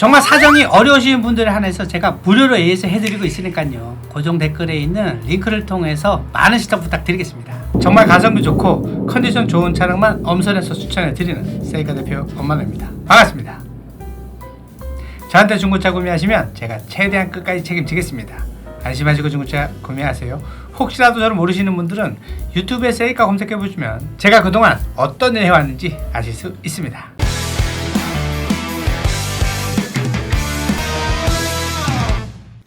정말 사정이 어려우신 분들에 한해서 제가 무료로 AS 해드리고 있으니까요. 고정 댓글에 있는 링크를 통해서 많은 시청 부탁드리겠습니다. 정말 가성비 좋고 컨디션 좋은 차량만 엄선해서 추천해드리는 세이카 대표 엄마입니다. 반갑습니다. 저한테 중고차 구매하시면 제가 최대한 끝까지 책임지겠습니다. 안심하시고 중고차 구매하세요. 혹시라도 저를 모르시는 분들은 유튜브에 세이카 검색해 보시면 제가 그동안 어떤 일 해왔는지 아실 수 있습니다.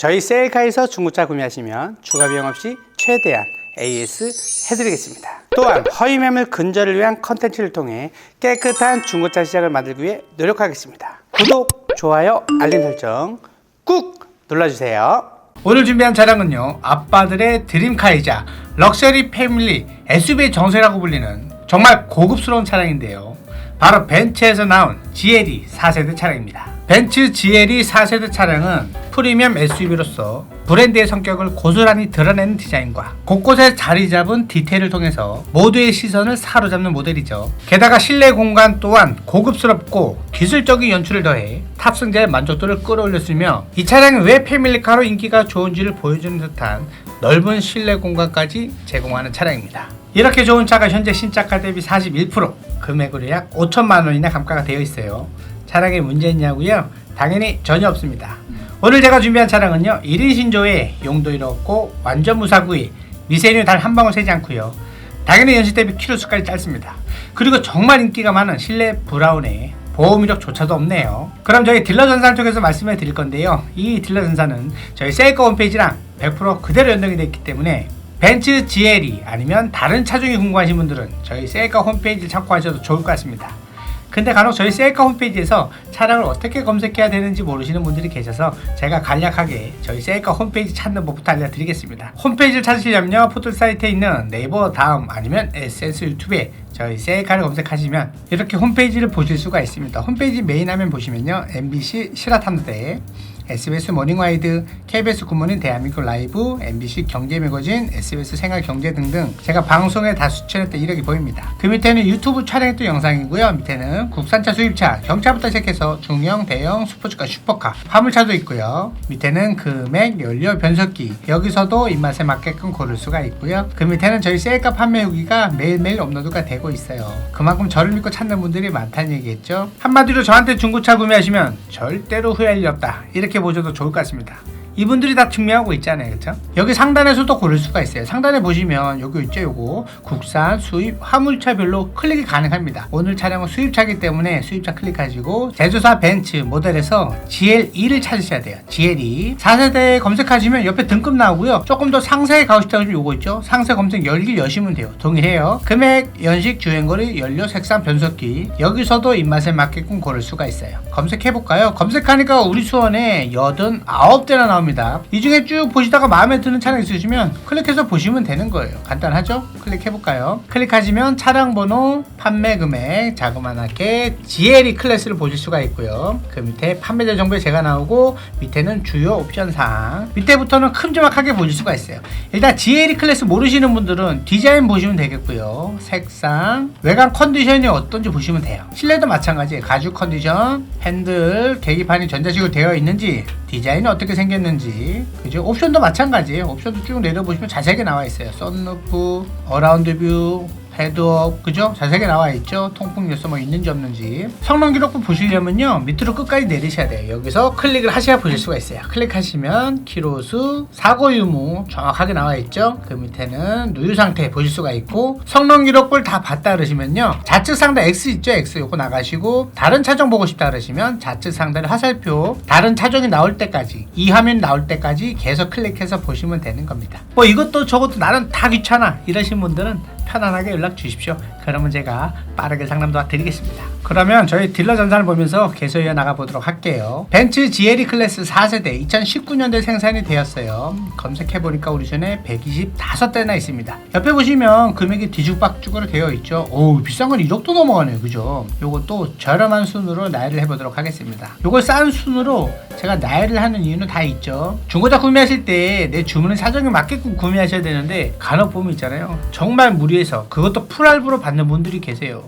저희 셀카에서 중고차 구매하시면 추가 비용 없이 최대한 AS 해드리겠습니다. 또한 허위 매물 근절을 위한 컨텐츠를 통해 깨끗한 중고차 시장을 만들기 위해 노력하겠습니다. 구독, 좋아요, 알림 설정 꾹 눌러주세요. 오늘 준비한 차량은요 아빠들의 드림카이자 럭셔리 패밀리 SUV의 정세라고 불리는 정말 고급스러운 차량인데요. 바로 벤츠에서 나온 GLE 4세대 차량입니다. 벤츠 GLE 4세대 차량은 프리미엄 SUV로서 브랜드의 성격을 고스란히 드러내는 디자인과 곳곳에 자리 잡은 디테일을 통해서 모두의 시선을 사로잡는 모델이죠. 게다가 실내 공간 또한 고급스럽고 기술적인 연출을 더해 탑승자의 만족도를 끌어올렸으며 이 차량이 왜 패밀리카로 인기가 좋은지를 보여주는 듯한 넓은 실내 공간까지 제공하는 차량입니다. 이렇게 좋은 차가 현재 신차가 대비 41% 금액으로 약 5천만 원이나 감가가 되어 있어요. 차량에 문제 있냐고요? 당연히 전혀 없습니다. 오늘 제가 준비한 차량은요 1인 신조에 용도일 없고 완전 무사구이 미세류 단한 방울 새지 않고요. 당연히 연식 대비 키로 수까지 짧습니다. 그리고 정말 인기가 많은 실내 브라운에 보험 이력조차도 없네요. 그럼 저희 딜러 전산 쪽에서 말씀해 드릴 건데요. 이 딜러 전산은 저희 셀카 홈페이지랑 100% 그대로 연동이 되어 있기 때문에 벤츠 GLE 아니면 다른 차종이 궁금하신 분들은 저희 셀카 홈페이지를 참고하셔도 좋을 것 같습니다 근데 간혹 저희 셀카 홈페이지에서 차량을 어떻게 검색해야 되는지 모르시는 분들이 계셔서 제가 간략하게 저희 셀카 홈페이지 찾는 법부터 알려드리겠습니다. 홈페이지를 찾으시려면요 포털 사이트에 있는 네이버 다음 아니면 SS 유튜브에 저희 셀카를 검색하시면 이렇게 홈페이지를 보실 수가 있습니다. 홈페이지 메인 화면 보시면요 MBC 실화탐대 SBS 모닝와이드, KBS 굿모닝 대한민국 라이브, MBC 경제 매거진, SBS 생활 경제 등등 제가 방송에 다 수천했던 이력이 보입니다. 그 밑에는 유튜브 촬영했던 영상이고요. 밑에는 국산차 수입차, 경차부터 시작해서 중형, 대형, 스포츠카, 슈퍼카, 화물차도 있고요. 밑에는 금액, 연료, 변속기 여기서도 입맛에 맞게끔 고를 수가 있고요. 그 밑에는 저희 셀카 판매 후기가 매일매일 업로드가 되고 있어요. 그만큼 저를 믿고 찾는 분들이 많다는 얘기겠죠. 한마디로 저한테 중고차 구매하시면 절대로 후회할 일 없다. 이렇게 보셔도 좋을 것 같습니다. 이분들이 다 증명하고 있잖아요. 그렇죠? 여기 상단에서도 고를 수가 있어요. 상단에 보시면 여기 있죠. 요거 국산, 수입, 화물차별로 클릭이 가능합니다. 오늘 차량은 수입차기 때문에 수입차 클릭하시고 제조사 벤츠 모델에서 GL2를 찾으셔야 돼요. GL2 4세대 검색하시면 옆에 등급 나오고요. 조금 더 상세히 가고 싶다고 하시면 요거 있죠. 상세 검색 열기 여시면 돼요. 동일해요. 금액, 연식, 주행거리, 연료, 색상, 변속기 여기서도 입맛에 맞게끔 고를 수가 있어요. 검색해볼까요? 검색하니까 우리 수원에 89대나 나옵니다. 이 중에 쭉 보시다가 마음에 드는 차량 있으시면 클릭해서 보시면 되는 거예요. 간단하죠? 클릭해볼까요? 클릭하시면 차량 번호, 판매 금액, 자그마하게 GLE 클래스를 보실 수가 있고요. 그 밑에 판매자 정보에 제가 나오고 밑에는 주요 옵션 사항 밑에부터는 큼지막하게 보실 수가 있어요. 일단 GLE 클래스 모르시는 분들은 디자인 보시면 되겠고요. 색상, 외관 컨디션이 어떤지 보시면 돼요. 실내도 마찬가지예요. 가죽 컨디션, 핸들, 계기판이 전자식으로 되어 있는지 디자인이 어떻게 생겼는지 그죠? 옵션도 마찬가지예요. 옵션도 쭉 내려보시면 자세하게 나와 있어요. 썬루프 어라운드 뷰 헤드업 그죠? 자세하게 나와 있죠? 통풍 요소 뭐 있는지 없는지. 성능 기록부 보시려면요 밑으로 끝까지 내리셔야 돼요. 여기서 클릭을 하셔야 보실 수가 있어요. 클릭하시면 키로수 사고 유무 정확하게 나와 있죠? 그 밑에는 누유 상태 보실 수가 있고 성능 기록부를 다 봤다 그러시면요 좌측 상단 X 있죠? X 요거 나가시고 다른 차종 보고 싶다 그러시면 좌측 상단에 화살표 다른 차종이 나올 때까지 이 화면 나올 때까지 계속 클릭해서 보시면 되는 겁니다. 뭐 이것도 저것도 나는 다 귀찮아. 이러신 분들은 편안하게 연락 주십시오. 그러면 제가 빠르게 상담 도와드리겠습니다. 그러면 저희 딜러 전산을 보면서 계속 이어나가 보도록 할게요. 벤츠 GLE 클래스 4세대 2019년도에 생산이 되었어요. 검색해보니까 우리 전에 125대나 있습니다. 옆에 보시면 금액이 뒤죽박죽으로 되어 있죠. 오 비싼 건 1억도 넘어가네요. 그죠? 요것도 저렴한 순으로 나열을 해보도록 하겠습니다. 요걸 싼 순으로 제가 나열을 하는 이유는 다 있죠. 중고차 구매하실 때 내 주문을 사정에 맞게끔 구매하셔야 되는데 간혹 보면 있잖아요. 정말 무리해서 그것도 풀할부로 받는 분들이 계세요.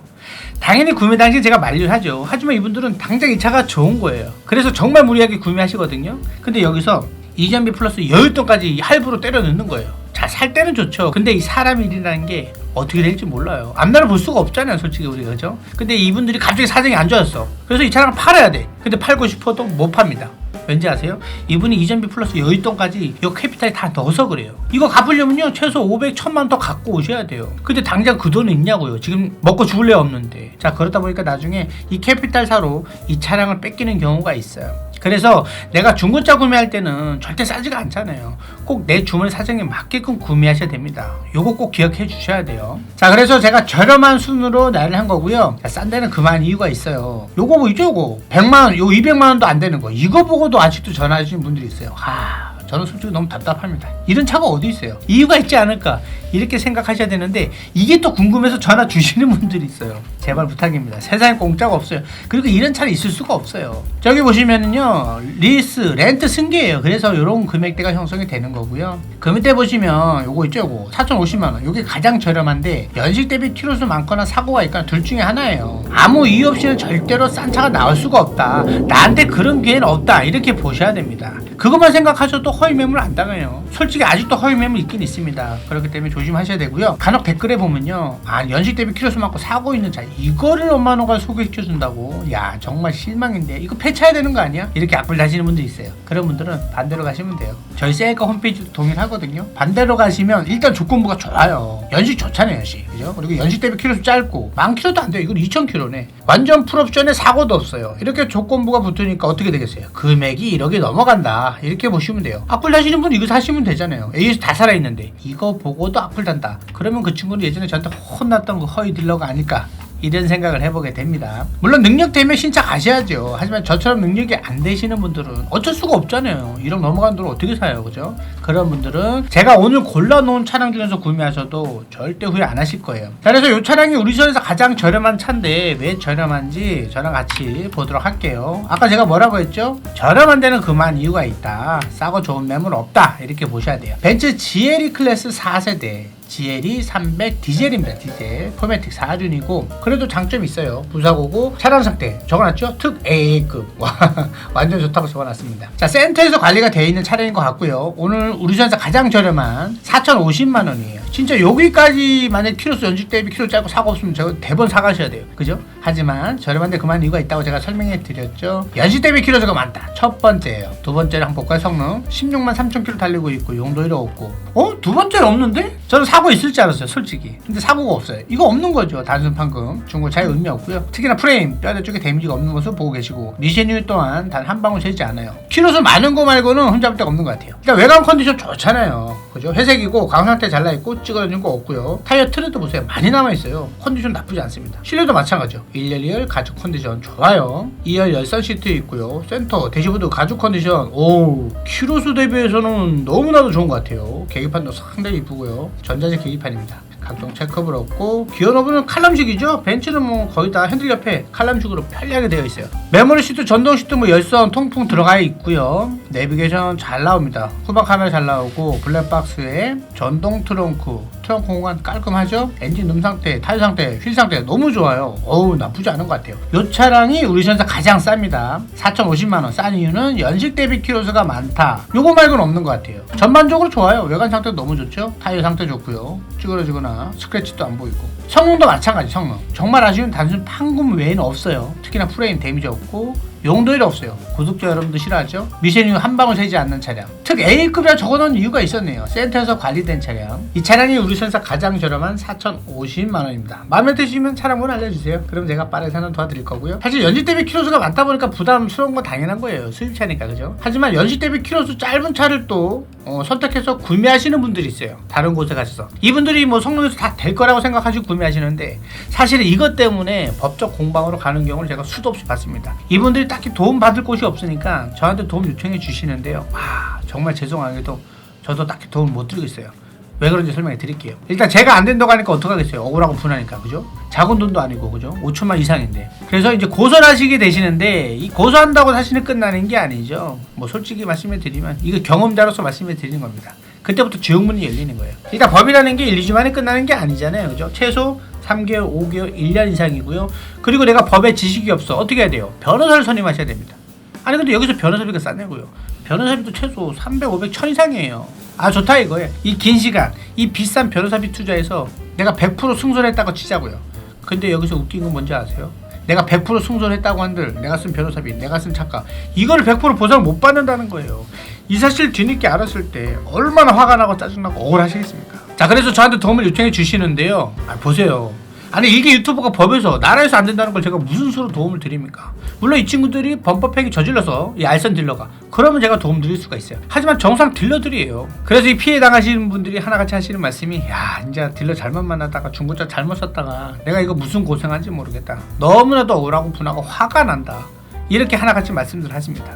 당연히 구매 당시 제가 만류를 하죠. 하지만 이분들은 당장 이 차가 좋은 거예요. 그래서 정말 무리하게 구매하시거든요. 근데 여기서 이전비 플러스 여윳돈까지 할부로 때려 넣는 거예요. 자, 살 때는 좋죠. 근데 이 사람 일이라는 게 어떻게 될지 몰라요. 앞날을 볼 수가 없잖아요, 솔직히 우리가 그죠? 근데 이분들이 갑자기 사정이 안 좋았어. 그래서 이 차량을 팔아야 돼. 근데 팔고 싶어도 못 팝니다. 왠지 아세요? 이분이 이전비 플러스 여윳돈까지 이 캐피탈이 다 넣어서 그래요. 이거 갚으려면요 최소 500, 1000만 더 갖고 오셔야 돼요. 근데 당장 그 돈은 있냐고요. 지금 먹고 죽을 래 없는데. 자 그러다 보니까 나중에 이 캐피탈 사로 이 차량을 뺏기는 경우가 있어요. 그래서 내가 중고차 구매할 때는 절대 싸지가 않잖아요. 꼭 내 주문 사정에 맞게끔 구매하셔야 됩니다. 요거 꼭 기억해 주셔야 돼요. 자, 그래서 제가 저렴한 순으로 나열을 한 거고요. 자, 싼 데는 그만 이유가 있어요. 요거 뭐 있죠, 요거. 100만 원, 요 200만 원도 안 되는 거. 이거 보고도 아직도 전화하시는 분들이 있어요. 하, 저는 솔직히 너무 답답합니다. 이런 차가 어디 있어요? 이유가 있지 않을까? 이렇게 생각하셔야 되는데 이게 또 궁금해서 전화 주시는 분들이 있어요. 제발 부탁입니다. 세상에 공짜가 없어요. 그리고 이런 차는 있을 수가 없어요. 저기 보시면은요 리스, 렌트 승계예요. 그래서 이런 금액대가 형성이 되는 거고요. 그 밑에 보시면 요거 있죠, 요거 4,050만 원. 요게 가장 저렴한데 연식 대비 키로수 많거나 사고가 있거나 둘 중에 하나예요. 아무 이유 없이는 절대로 싼 차가 나올 수가 없다. 나한테 그런 기회는 없다. 이렇게 보셔야 됩니다. 그것만 생각하셔도 허위 매물 안 당해요. 솔직히 아직도 허위 매물 있긴 있습니다. 그렇기 때문에 조심 하셔야 되고요. 간혹 댓글에 보면요. 아, 연식 대비 키로수 많고 사고 있는 차 이거를 엄마 너가 소개시켜 준다고. 야, 정말 실망인데. 이거 폐차해야 되는 거 아니야? 이렇게 악플 다시는 분들 있어요. 그런 분들은 반대로 가시면 돼요. 저희 셀카 홈페이지도 동일하거든요. 반대로 가시면 일단 조건부가 좋아요. 연식 좋잖아요, 연식. 그죠? 그리고 연식 대비 키로수 짧고 만 키로도 안 돼요. 이건 2,000 키로네. 완전 풀옵션에 사고도 없어요. 이렇게 조건부가 붙으니까 어떻게 되겠어요? 금액이 1억이 넘어간다. 이렇게 보시면 돼요. 악플 다시는 분 이거 사시면 되잖아요. AS 다 살아있는데 이거 보고도 악플 단다. 그러면 그 친구는 예전에 저한테 혼났던 그 허위 딜러가 아닐까. 이런 생각을 해보게 됩니다. 물론 능력 되면 신차 가셔야죠. 하지만 저처럼 능력이 안 되시는 분들은 어쩔 수가 없잖아요. 1억 넘어간 돈을 어떻게 사요, 그죠? 그런 분들은 제가 오늘 골라놓은 차량 중에서 구매하셔도 절대 후회 안 하실 거예요. 자, 그래서 이 차량이 우리 시에서 가장 저렴한 차인데 왜 저렴한지 저랑 같이 보도록 할게요. 아까 제가 뭐라고 했죠? 저렴한 데는 그만 이유가 있다. 싸고 좋은 매물 없다. 이렇게 보셔야 돼요. 벤츠 GLE 클래스 4세대. GLE 300 디젤입니다. 디젤 포매틱 4륜이고 그래도 장점이 있어요. 부사고고 차량 상태 적어놨죠? 특 AA급 와 완전 좋다고 적어놨습니다. 자 센터에서 관리가 되어 있는 차량인 것 같고요. 오늘 우리 전사 가장 저렴한 4,050만 원이에요. 진짜 여기까지 만약 키로수 연식 대비 키로 짧고 사고 없으면 저 대번 사가셔야 돼요. 그죠? 하지만 저렴한데 그만 이유가 있다고 제가 설명해 드렸죠. 연식 대비 키로수가 많다. 첫 번째예요. 두 한번 볼까요? 성능 16만 3천 킬로 달리고 있고 용도일은 없고 어? 두 번째는 없는데? 저는 사고 있을 줄 알았어요. 솔직히. 근데 사고가 없어요. 이거 없는 거죠. 단순 판금. 중고 차에 의미 없고요. 특히나 프레임 뼈대 쪽에 데미지가 없는 것을 보고 계시고 리센유 또한 단 한 방울 새지 않아요. 키로수 많은 거 말고는 흠잡을 데가 없는 것 같아요. 일단 외관 컨디션 좋잖아요. 그죠? 회색이고 가공 상태 잘나 있고 찌그러진 거 없고요. 타이어 트레도 보세요. 많이 남아 있어요. 컨디션 나쁘지 않습니다. 실내도 마찬가지죠. 1열 2열 가죽 컨디션 좋아요. 2열 열선 시트 있고요. 센터 대시보드 가죽 컨디션 오 키로수 대비해서는 너무나도 좋은 것 같아요. 계기판도 상당히 이쁘고요. 전자식 계기판입니다. 각종 체크업을 없고 기어 너브는 칼럼식이죠. 벤츠는 뭐 거의 다 핸들 옆에 칼럼식으로 편리하게 되어 있어요. 메모리 시트 전동 시트 뭐 열선 통풍 들어가 있고요. 내비게이션 잘 나옵니다. 후방 카메라 잘 나오고 블랙박스에 전동 트렁크 트렁크 공간 깔끔하죠? 엔진 음 상태 타이어 상태 휠 상태 너무 좋아요. 어우 나쁘지 않은 것 같아요. 이 차량이 우리 시에서 가장 쌉니다. 4,050만원. 싼 이유는 연식 대비 키로수가 많다. 요거 말고는 없는 것 같아요. 전반적으로 좋아요. 외관 상태 너무 좋죠? 타이어 상태 좋고요. 찌그러지거나 스크래치도 안 보이고. 성능도 마찬가지 성능. 정말 아쉬운 단순 판금 외에는 없어요. 특히나 프레임 데미지 없고 용도일 없어요. 구독자 여러분도 싫어하죠? 미쉐린 한 방울 새지 않는 차량. 특 A급이라 적어놓은 이유가 있었네요. 센터에서 관리된 차량. 이 차량이 우리 선사 가장 저렴한 4,050만원입니다. 마음에 드시면 차량번호 알려주세요. 그럼 제가 빠르게 사는 도와드릴 거고요. 사실 연식 대비 키로수가 많다 보니까 부담스러운 건 당연한 거예요. 수입차니까 그죠? 하지만 연식 대비 키로수 짧은 차를 또 어, 선택해서 구매하시는 분들이 있어요. 다른 곳에 가셔서. 이분들이 뭐 성능에서 다 될 거라고 생각하시고 구매하시는데 사실은 이것 때문에 법적 공방으로 가는 경우를 제가 수도 없이 봤습니다. 이분들이 딱히 도움 받을 곳이 없으니까 저한테 도움 요청해 주시는데요 와 정말 죄송하게도 저도 딱히 도움 못 드리고 있어요 왜 그런지 설명해 드릴게요. 일단 제가 안 된다고 하니까 어떡하겠어요. 억울하고 분하니까 그죠? 작은 돈도 아니고 그죠? 5천만 이상인데. 그래서 이제 고소를 하시게 되시는데 이 고소한다고 사실은 끝나는 게 아니죠. 뭐 솔직히 말씀해 드리면 이거 경험자로서 말씀해 드리는 겁니다. 그때부터 지옥문이 열리는 거예요. 일단 법이라는 게 1, 2주 만에 끝나는 게 아니잖아요. 그죠? 최소 3개월, 5개월, 1년 이상이고요. 그리고 내가 법에 지식이 없어. 어떻게 해야 돼요? 변호사를 선임하셔야 됩니다. 아니 근데 여기서 변호사비가 싸냐고요. 변호사비도 최소 300, 500, 1000 이상이에요. 아 좋다 이거예요. 이 긴 시간, 이 비싼 변호사비 투자해서 내가 100% 승소했다고 치자고요. 근데 여기서 웃긴 건 뭔지 아세요? 내가 100% 승소했다고 한들 내가 쓴 변호사비, 내가 쓴 작가 이거를 100% 보상을 못 받는다는 거예요. 이 사실 뒤늦게 알았을 때 얼마나 화가 나고 짜증나고 억울하시겠습니까? 자 그래서 저한테 도움을 요청해 주시는데요. 아, 보세요. 아니 이게 유튜브가 법에서 나라에서 안 된다는 걸 제가 무슨 수로 도움을 드립니까? 물론 이 친구들이 범법 행위 저질러서 이 알선 딜러가 그러면 제가 도움 드릴 수가 있어요. 하지만 정상 딜러들이에요. 그래서 이 피해 당하시는 분들이 하나같이 하시는 말씀이 야 이제 딜러 잘못 만나다가 중고차 잘못 샀다가 내가 이거 무슨 고생한지 모르겠다. 너무나도 억울하고 분하고 화가 난다. 이렇게 하나같이 말씀들 하십니다.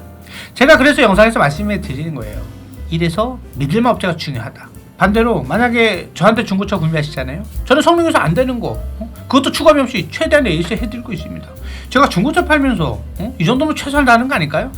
제가 그래서 영상에서 말씀해 드리는 거예요. 이래서 믿을만 업체가 중요하다. 반대로 만약에 저한테 중고차 구매하시잖아요. 저는 성능에서 안 되는 거 어? 그것도 추가비 없이 최대한 에이스 해드리고 있습니다. 제가 중고차 팔면서 어? 이 정도면 최선을 다하는 거 아닐까요?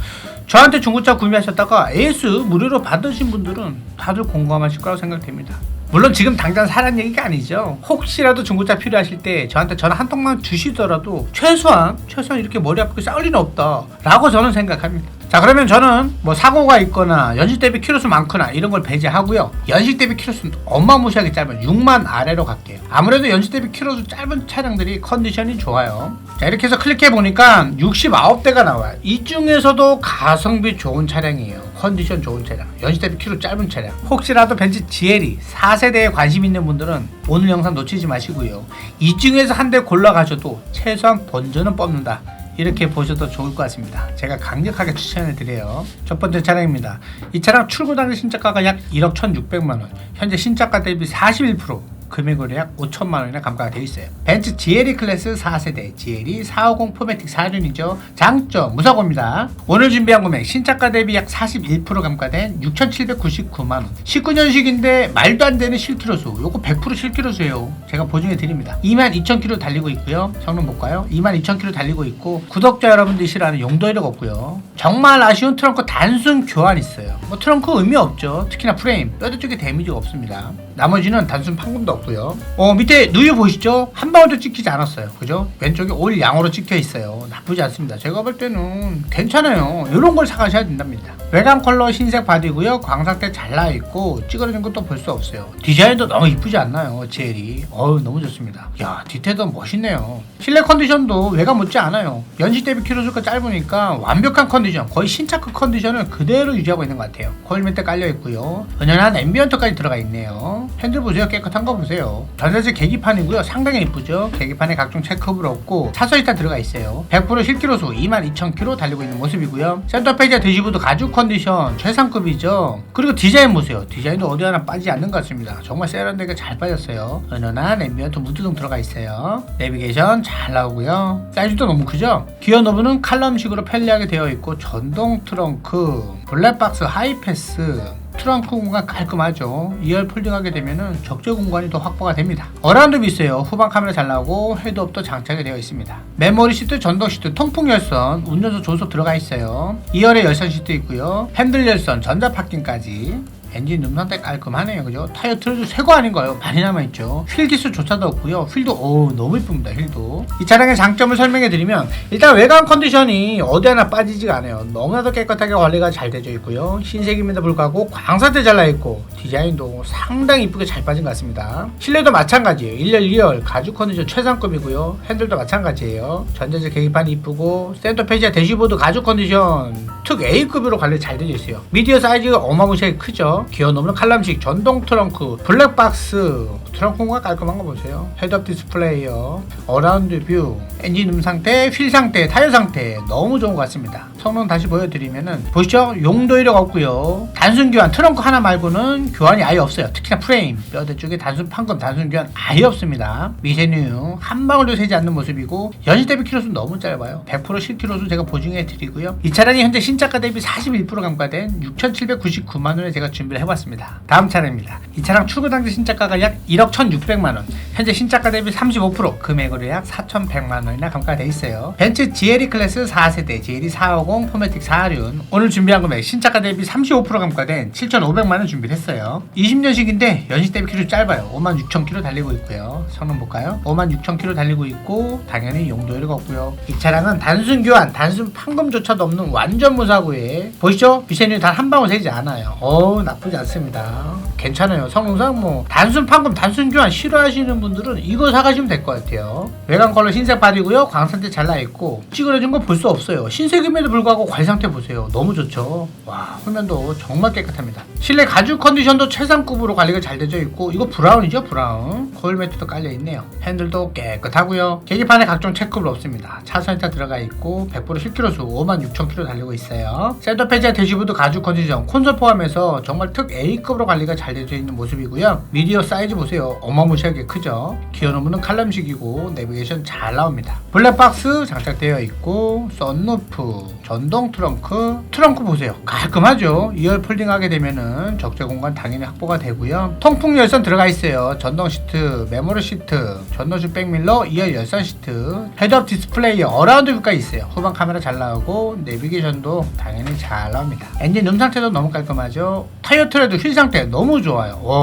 저한테 중고차 구매하셨다가 AS 무료로 받으신 분들은 다들 공감하실 거라고 생각됩니다. 물론 지금 당장 사란 얘기가 아니죠. 혹시라도 중고차 필요하실 때 저한테 전화 한 통만 주시더라도 최소한 최소한 이렇게 머리 아프게 싸울 리는 없다라고 저는 생각합니다. 자 그러면 저는 뭐 사고가 있거나 연식 대비 키로수 많거나 이런 걸 배제하고요. 연식 대비 키로수는 어마무시하게 짧은 6만 아래로 갈게요. 아무래도 연식 대비 키로수 짧은 차량들이 컨디션이 좋아요. 자 이렇게 해서 클릭해 보니까 69대가 나와요. 이 중에서도 가성비 좋은 차량이에요. 컨디션 좋은 차량, 연식 대비 키로 짧은 차량. 혹시라도 벤츠 GLE 4세대에 관심 있는 분들은 오늘 영상 놓치지 마시고요. 이 중에서 한 대 골라 가셔도 최소한 본전은 뽑는다. 이렇게 보셔도 좋을 것 같습니다. 제가 강력하게 추천을 드려요. 첫 번째 차량입니다. 이 차량 출고 당시 신차가가 약 1억 1,600만 원. 현재 신차가 대비 41% 금액으로 약 5천만 원이나 감가가 되어 있어요. 벤츠 GLE 클래스 4세대 GLE 450 포매틱 4륜이죠. 장점 무사고입니다. 오늘 준비한 금액 신차가 대비 약 41% 감가된 6,799만 원. 19년식인데 말도 안 되는 실키로수. 요거 100% 실키로수예요. 제가 보증해 드립니다. 22,000km 달리고 있고요. 성능 볼까요? 22,000km 달리고 있고 구독자 여러분들이 싫어하는 용도 이력 없고요. 정말 아쉬운 트렁크 단순 교환 있어요. 뭐 트렁크 의미 없죠. 특히나 프레임 뼈대 쪽에 데미지가 없습니다. 나머지는 단순 판금도 없고 요. 어 밑에 누유 보시죠? 한 방울도 찍히지 않았어요. 그죠? 왼쪽에 올 양으로 찍혀 있어요. 나쁘지 않습니다. 제가 볼 때는 괜찮아요. 이런 걸 사가셔야 된답니다. 외관 컬러 흰색 바디고요. 광상태 잘 나와 있고 찌그러진 것도 볼 수 없어요. 디자인도 너무 이쁘지 않나요? GL이. 어우 너무 좋습니다. 야 디테일도 멋있네요. 실내 컨디션도 외관 못지 않아요. 연식 대비 키로수가 짧으니까 완벽한 컨디션, 거의 신차급 컨디션을 그대로 유지하고 있는 것 같아요. 코일 매트 깔려 있고요. 은연한 앰비언트까지 들어가 있네요. 핸들 보세요. 깨끗한 거 보세요. 전자재 계기판이고요. 상당히 이쁘죠. 계기판에 각종 체크업을 없고 차서 일단 들어가 있어요. 100% 실키로수 22,000km 달리고 있는 모습이고요. 센터 페이지와 대시보드 가죽 컨디션 최상급이죠. 그리고 디자인 보세요. 디자인도 어디 하나 빠지지 않는 것 같습니다. 정말 세련되게 잘 빠졌어요. 은연한 앰비언트 무드등 들어가 있어요. 내비게이션 잘 나오고요. 사이즈도 너무 크죠? 기어 노브는 칼럼식으로 편리하게 되어 있고 전동 트렁크, 블랙박스 하이패스, 트렁크 공간 깔끔하죠. 2열 폴딩하게 되면은 적재 공간이 더 확보가 됩니다. 어라운드 있어요. 후방 카메라 잘 나오고 헤드업도 장착이 되어 있습니다. 메모리 시트, 전동 시트, 통풍 열선, 운전석 조속 들어가 있어요. 2열에 열선 시트 있고요. 핸들 열선, 전자 파킹까지. 엔진 룸 상태 깔끔하네요. 그죠? 타이어 틀어도 새거 아닌가요. 많이 남아있죠. 휠 기스조차도 없고요. 휠도 오 너무 이쁩니다 휠도. 이 차량의 장점을 설명해 드리면 일단 외관 컨디션이 어디 하나 빠지지가 않아요. 너무나도 깨끗하게 관리가 잘 되어 있고요. 흰색임에도 불구하고 광사태 잘 나 있고 디자인도 상당히 이쁘게 잘 빠진 것 같습니다. 실내도 마찬가지예요. 1열 2열 가죽 컨디션 최상급이고요. 핸들도 마찬가지예요. 전자재 계기판이 이쁘고 센터 페이지와 대시보드 가죽 컨디션 특 A급으로 관리 잘 되어 있어요. 미디어 사이즈가 어마무시하게 크죠. 기어 넘는 칼럼식 전동 트렁크 블랙박스. 트렁크 공간 깔끔한 거 보세요. 헤드업 디스플레이어 어라운드 뷰 엔진 음 상태 휠 상태 타이어 상태 너무 좋은 것 같습니다. 성능 다시 보여드리면은 보시죠. 용도 이력 없고요. 단순 교환 트렁크 하나 말고는 교환이 아예 없어요. 특히나 프레임. 뼈대 쪽에 단순 판금 단순 교환 아예 없습니다. 미세뉴 한 방울도 새지 않는 모습이고 연식 대비 키로수 너무 짧아요. 100% 실키로수 제가 보증해 드리고요. 이 차량이 현재 신차 신차가 대비 41% 감가된 6,799만 원에 제가 준비를 해봤습니다. 다음 차량입니다. 이 차량 출고 당시 신차가가 약 1억 1,600만 원, 현재 신차가 대비 35% 금액으로 약 4,100만 원이나 감가돼 있어요. 벤츠 GLE 클래스 4세대 GLE 450 포매틱 4륜 오늘 준비한 금액 신차가 대비 35% 감가된 7,500만 원 준비를 했어요. 20년식인데 연식 대비 키로 짧아요. 56,000km 달리고 있고요. 성능 볼까요? 56,000km 달리고 있고 당연히 용도율가 없고요. 이 차량은 단순 교환, 단순 판금조차도 없는 완전 무사고에 보시죠? 미션이 단 한 방울 새지 않아요. 어우 나쁘지 않습니다. 괜찮아요. 성능상 뭐 단순 판금, 단순 교환 싫어하시는 분들은 이거 사가시면 될 것 같아요. 외관 컬러 흰색 바디고요. 광상태 잘나 있고 찌그러진 거 볼 수 없어요. 흰색임에도 불구하고 관리 상태 보세요. 너무 좋죠. 와 후면도 정말 깨끗합니다. 실내 가죽 컨디션도 최상급으로 관리가 잘 되어 있고 이거 브라운이죠 브라운. 코일 매트도 깔려 있네요. 핸들도 깨끗하고요. 계기판에 각종 체크볼 없습니다. 차선 타 들어가 있고 100% 10km 수 56,000km 달리고 있어요. 센터 페이지와 대시보드 가죽 컨디션 콘솔 포함해서 정말 특 A급으로 관리가 잘 되어 있는 모습이고요. 미디어 사이즈 보세요. 어마무시하게 크죠. 기어 노브는 칼럼식이고 내비게이션 잘 나옵니다. 블랙박스 장착되어 있고 썬루프, 전동 트렁크, 트렁크 보세요. 깔끔하죠. 2열 폴딩하게 되면은 적재 공간 당연히 확보가 되고요. 통풍 열선 들어가 있어요. 전동 시트, 메모리 시트, 전동식 백밀러, 2열 열선 시트, 헤드업 디스플레이, 어라운드 뷰가 있어요. 후방 카메라 잘 나오고 내비게이션도 당연히 잘 나옵니다. 엔진 음 상태도 너무 깔끔하죠. 타이어 트레드 휠 상태 너무 좋아요. 와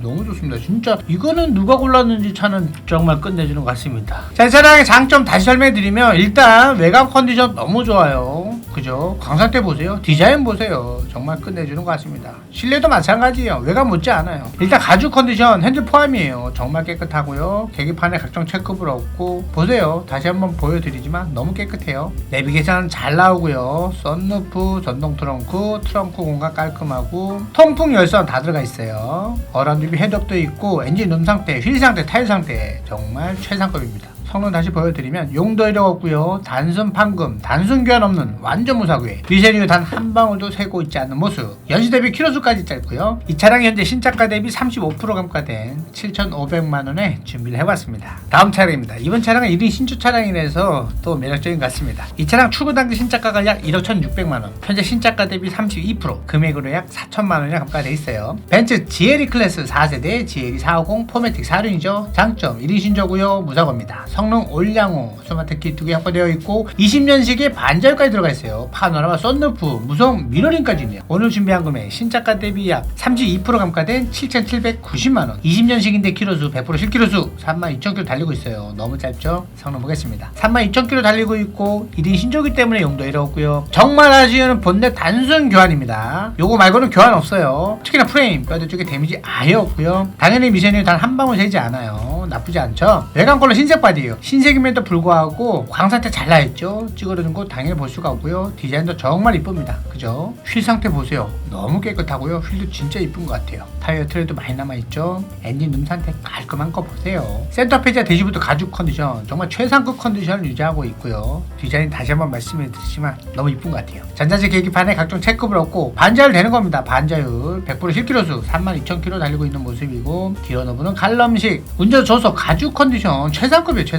너무 좋습니다. 진짜 이거는 누가 골랐는지 차는 정말 끝내주는 것 같습니다. 자, 이 차량의 장점 다시 설명해드리면 일단 외관 컨디션 너무 좋아요. 그죠? 광상태 보세요. 디자인 보세요. 정말 끝내주는 것 같습니다. 실내도 마찬가지예요. 외관 못지 않아요. 일단 가죽 컨디션 핸들 포함이에요. 정말 깨끗하고요. 계기판에 각종 체크볼 없고 보세요. 다시 한번 보여드리지만 너무 깨끗해요. 내비게이션 잘 나오고요. 썬루프, 전동 트렁크, 트렁크 공간 깔끔하고 통풍 열선 다 들어가 있어요. 어라운드 뷰 헤드업도 있고 엔진 음 상태, 휠 상태, 타일 상태 정말 최상급입니다. 성능 다시 보여드리면 용도 이력 없고요. 단순 판금 단순 교환 없는 완전 무사고에 미세류 단 한 방울도 새고 있지 않는 모습. 연시 대비 키로수까지 짧고요. 이 차량이 현재 신차가 대비 35% 감가된 7,500만원에 준비를 해봤습니다. 다음 차량입니다. 이번 차량은 1인 신주 차량이라서 또 매력적인 것 같습니다. 이 차량 출고 당시 신차가가 약 1억 1,600만원. 현재 신차가 대비 32% 금액으로 약 4천만원이 감가돼 있어요. 벤츠 GLE 클래스 4세대 GLE 450 포매틱 4륜이죠. 장점 1인 신조고요. 무사고입니다 성능 올량호 스마트키 두 개 확보되어 있고 20년식의 반절까지 들어가 있어요. 파노라마 썬루프 무성 미러링까지 있네요. 오늘 준비한 금액 신차가 대비 약 32% 감가된 7,790만원. 20년식인데 키로수 100% 실키로수 32,000km 달리고 있어요. 너무 짧죠? 성능 보겠습니다. 32,000km 달리고 있고 1인 신조기 때문에 용도 이렇고요. 정말 아쉬운 본넷 단순 교환입니다. 요거 말고는 교환 없어요. 특히나 프레임 뼈대 쪽에 데미지 아예 없고요. 당연히 미션이 단 한 방울 새지 않아요. 나쁘지 않죠? 외관 컬러 흰색 바디 예요. 흰색임에도 불구하고 광상태 잘 나있죠? 찌그러진 거 당연히 볼 수가 없고요. 디자인도 정말 이쁩니다. 그죠? 휠 상태 보세요. 너무 깨끗하고요. 휠도 진짜 이쁜 것 같아요. 타이어 트레도 많이 남아있죠? 엔진 음 상태 깔끔한 거 보세요. 센터 페이지와 대시부터 가죽 컨디션 정말 최상급 컨디션을 유지하고 있고요. 디자인 다시 한번 말씀해 드리지만 너무 이쁜 것 같아요. 전자식 계기판에 각종 체크를 얻고 반자율 되는 겁니다. 반자율. 100% 10km 32,000km 달리고 있는 모습이고 기어 너브는 칼럼식. 운전 조속 가죽 컨디션 최상급이에요 최상급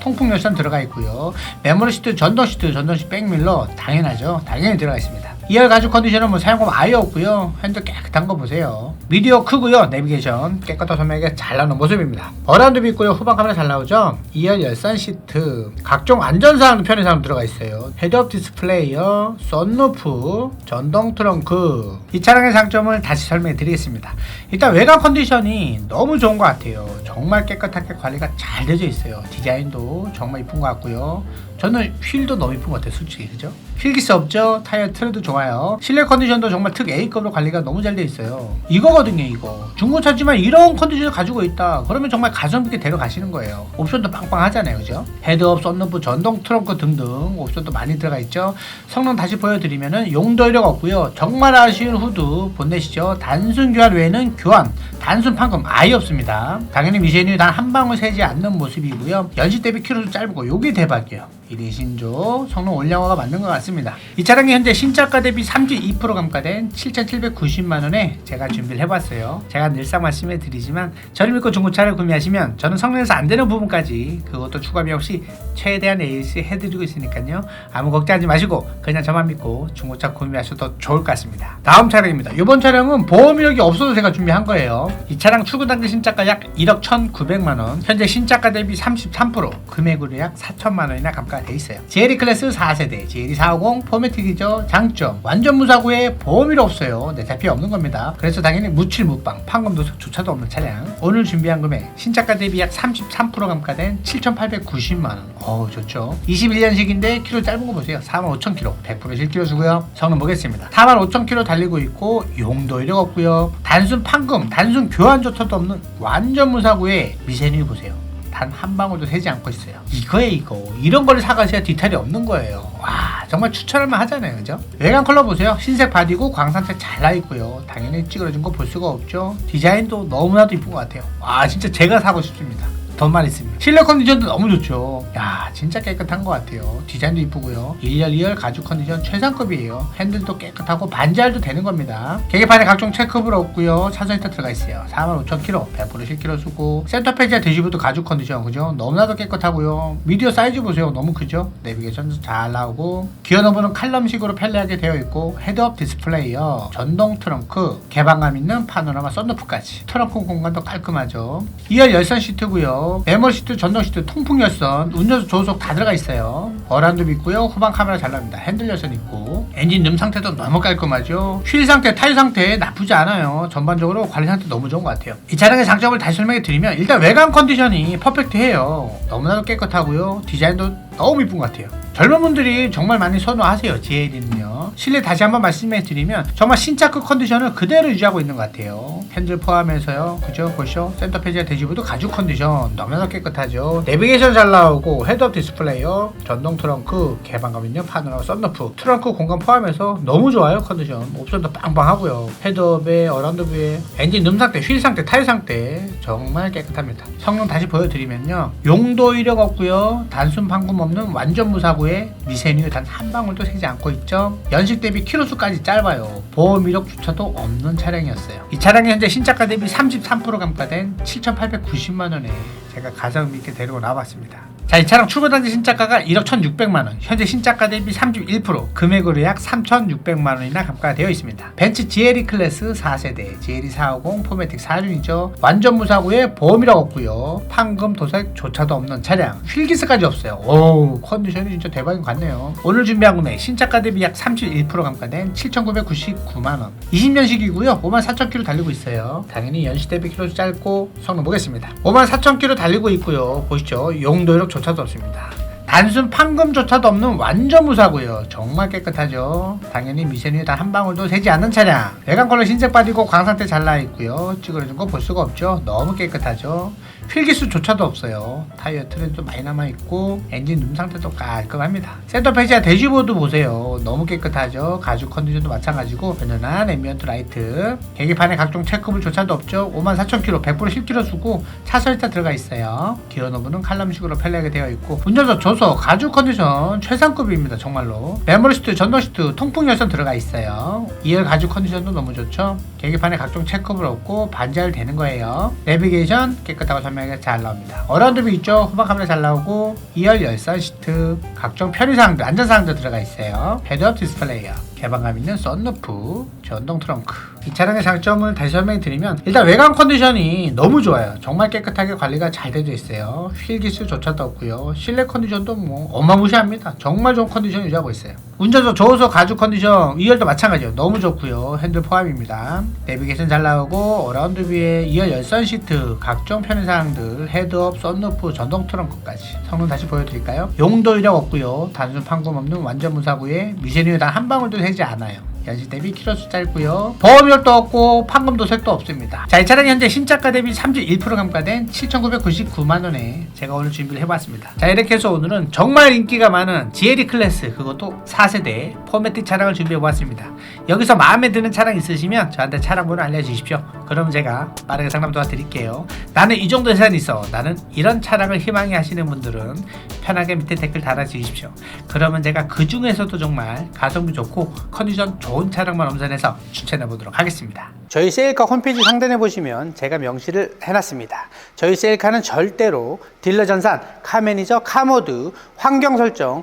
통풍 열선 들어가 있고요. 메모리 시트 전동 시트 전동 시트 백밀러 당연하죠. 당연히 들어가 있습니다 2열 가죽 컨디션은 뭐 사용감 아예 없고요. 핸들 깨끗한 거 보세요. 미디어 크고요. 내비게이션. 깨끗한 소매가 잘 나오는 모습입니다. 어라운드 비 있고요. 후방 카메라 잘 나오죠? 2열 열선 시트. 각종 안전사항 편의사항 들어가 있어요. 헤드업 디스플레이어 썬루프 전동 트렁크. 이 차량의 장점을 다시 설명해 드리겠습니다. 일단 외관 컨디션이 너무 좋은 것 같아요. 정말 깨끗하게 관리가 잘 되어 있어요. 디자인도 정말 이쁜 것 같고요. 저는 휠도 너무 이쁜 것 같아요 솔직히. 그죠? 휠기스 없죠? 타이어 트레도 좋 아요. 실내 컨디션도 정말 특 A급으로 관리가 너무 잘 돼 있어요. 이거거든요 이거. 중고차지만 이런 컨디션을 가지고 있다. 그러면 정말 가성비 있게 데려가시는 거예요. 옵션도 빵빵하잖아요 그죠? 헤드업, 썬루프, 전동 트렁크 등등 옵션도 많이 들어가 있죠? 성능 다시 보여드리면은 용도력 없고요. 정말 아쉬운 후드 본넷이죠. 단순 교환 외에는 교환 단순 판금 아예 없습니다. 당연히 미쉐인이 단 한 방울 새지 않는 모습이고요. 연식 대비 키로도 짧고 요게 대박이에요 1인 신조 성능 올량화가 맞는 것 같습니다. 이 차량이 현재 신차가 대비 32% 감가된 7,790만 원에 제가 준비를 해봤어요. 제가 늘상 말씀해 드리지만 저를 믿고 중고차를 구매하시면 저는 성능에서 안 되는 부분까지 그것도 추가비 없이 최대한 AS 해드리고 있으니까요. 아무 걱정하지 마시고 그냥 저만 믿고 중고차 구매하셔도 좋을 것 같습니다. 다음 차량입니다. 이번 차량은 보험 이력이 없어도 제가 준비한 거예요. 이 차량 출고 당시 신차가 약 1억 1,900만 원, 현재 신차가 대비 33% 금액으로 약 4천만 원이나 감가 가 돼 있어요. GLE 클래스 4세대, GLE 450 포매틱이죠. 장점 완전 무사고에 보험이력 없어요. 내 잡이 없는 겁니다. 그래서 당연히 무칠 무빵, 판검도조차도 없는 차량. 오늘 준비한 금액 신차가 대비 약 33% 감가된 7,890만 원. 어우 좋죠. 21년식인데 키로 짧은 거 보세요. 45,000km, 100% 실키로 주고요. 성능 보겠습니다. 45,000km 달리고 있고 용도 이력 없고요. 단순 판금, 단순 교환조차도 없는 완전 무사고에 미세누이 보세요. 단 한 방울도 새지 않고 있어요. 이거에 이거. 이런 걸 사가셔야 디탈이 없는 거예요. 와, 정말 추천할만 하잖아요. 그죠? 외관 컬러 보세요. 흰색 바디고 광산색 잘 나 있고요. 당연히 찌그러진 거 볼 수가 없죠. 디자인도 너무나도 이쁜 것 같아요. 와, 진짜 제가 사고 싶습니다. 돈만 있으면 실내 컨디션도 너무 좋죠. 야 진짜 깨끗한 것 같아요. 디자인도 이쁘고요. 1열 2열 가죽 컨디션 최상급이에요. 핸들도 깨끗하고 반지할도 되는 겁니다. 계기판에 각종 체크불 없고요. 차선 히터 들어가 있어요. 45,000km 100% 실키로 쓰고. 센터 페이지와 대시보드 가죽 컨디션 그죠? 너무나도 깨끗하고요. 미디어 사이즈 보세요. 너무 크죠? 내비게이션도 잘 나오고. 기어 너브는 칼럼식으로 편리하게 되어 있고. 헤드업 디스플레이요. 전동 트렁크 개방감 있는 파노라마 썬루프까지. 트렁크 공간도 깔끔하죠. 2열 열선 시트고요 메모 시트, 전동 시트, 통풍 열선, 운전석 조수석 다 들어가 있어요. 어란도 있고요. 후방 카메라 잘 나옵니다. 핸들 열선 있고 엔진 음 상태도 너무 깔끔하죠. 휠 상태, 타일 상태 나쁘지 않아요. 전반적으로 관리 상태 너무 좋은 것 같아요. 이 차량의 장점을 다시 설명해 드리면 일단 외관 컨디션이 퍼펙트해요. 너무나도 깨끗하고요. 디자인도 너무 이쁜 것 같아요. 젊은 분들이 정말 많이 선호하세요. GLE는요. 실내 다시 한번 말씀해 드리면 정말 신차급 컨디션을 그대로 유지하고 있는 것 같아요. 핸들 포함해서요. 그죠? 보시죠. 센터 페이지와 대지부도 가죽 컨디션 너무나 깨끗하죠. 내비게이션 잘 나오고 헤드업 디스플레이요. 전동 트렁크, 개방감 있는 파노라마 썬루프, 트렁크 공간 포함해서 너무 좋아요. 컨디션. 옵션도 빵빵하고요. 헤드업에 어라운드 뷰에 엔진 음 상태, 휠 상태, 타일 상태 정말 깨끗합니다. 성능 다시 보여드리면요. 용도 이력 없고요. 단순 방금 없는 완전 무사고에 미세누 단한 방울도 새지 않고 있죠. 연식 대비 키로수까지 짧아요. 보험 이력조차도 없는 차량이었어요. 이 차량이 현재 신차가 대비 33% 감가된 7,890만 원에 제가 가성비 있게 데리고 나왔습니다. 자, 이 차량 출고 당시 신차가가 1억 1,600만 원, 현재 신차가 대비 31%, 금액으로 약 3,600만 원이나 감가가 되어 있습니다. 벤츠 GLE 클래스 4세대, GLE 450 포매틱 4륜이죠. 완전 무사고에 보험이라고 없고요. 판금 도색 조차도 없는 차량, 휠기스까지 없어요. 오, 컨디션이 진짜 대박인 것 같네요. 오늘 준비한 금액 신차가 대비 약 31% 감가된 7,999만 원. 20년식이고요. 54,000km 달리고 있어요. 당연히 연식 대비 키로수 짧고 성능 보겠습니다. 54,000km 달리고 있고요. 보시죠. 용도력 조차도 없습니다. 단순 판금조차도 없는 완전 무사고요. 정말 깨끗하죠. 당연히 미세누이 단한 방울도 새지 않는 차량. 외관 컬러 흰색 바디고 광상태 잘 나 있고요. 찌그러진 거 볼 수가 없죠. 너무 깨끗하죠. 필기수조차도 없어요. 타이어 트렌도 많이 남아 있고 엔진 룸 상태도 깔끔합니다. 센터 페이지와 대시보드 보세요. 너무 깨끗하죠. 가죽 컨디션도 마찬가지고 변연한 앰비언트 라이트. 계기판에 각종 체크불조차도 없죠. 54,000km 100% 10km 수고 차설타 들어가 있어요. 기어 노브는 칼럼식으로 편리하게 되어 있고 운전석 조서 가죽 컨디션 최상급입니다. 정말로. 메모리 시트, 전동 시트, 통풍 열선 들어가 있어요. 2열 가죽 컨디션도 너무 좋죠. 계기판에 각종 체크불 없고 반지할 되는 거예요. 내비게이션 깨끗하고 설명이 잘 나옵니다. 어라운드뷰 있죠? 후방 카메라 잘 나오고 2열 열선 시트, 각종 편의사항들, 안전사항도 들어가 있어요. 헤드업 디스플레이어, 개방감 있는 썬루프, 전동 트렁크. 이 차량의 장점을 다시 설명해 드리면 일단 외관 컨디션이 너무 좋아요. 정말 깨끗하게 관리가 잘 되어 있어요. 휠 기술조차도 없고요. 실내 컨디션도 뭐 어마무시합니다. 정말 좋은 컨디션 유지하고 있어요. 운전석 저우석 가죽 컨디션 2열도 마찬가지요. 너무 좋고요. 핸들 포함입니다. 내비게이션 잘 나오고 어라운드 뷰에 2열 열선 시트, 각종 편의사항들, 헤드업, 썬루프, 전동 트렁크까지 성능 다시 보여드릴까요? 용도 이력 없고요. 단순 판금 없는 완전 무사고에 미세누이 단한 방울도 새지 않아요. 연식 대비 키로수 짧고요. 보험료도 없고 판금 도색도 없습니다. 자, 이 차량이 현재 신차가 대비 31% 감가된 7,999만 원에 제가 오늘 준비를 해봤습니다. 자, 이렇게 해서 오늘은 정말 인기가 많은 GLE 클래스 그것도 4세대 포매틱 차량을 준비해보았습니다. 여기서 마음에 드는 차량 있으시면 저한테 차량 번호 알려주십시오. 그럼 제가 빠르게 상담 도와드릴게요. 나는 이 정도 예산이 있어. 나는 이런 차량을 희망해 하시는 분들은 편하게 밑에 댓글 달아주십시오. 그러면 제가 그 중에서도 정말 가성비 좋고 컨디션 좋은 차량만 엄선해서 추천해 보도록 하겠습니다. 저희 세일카 홈페이지 상단에 보시면 제가 명시를 해놨습니다. 저희 세일카는 절대로 딜러 전산, 카 매니저, 카 모드, 환경 설정,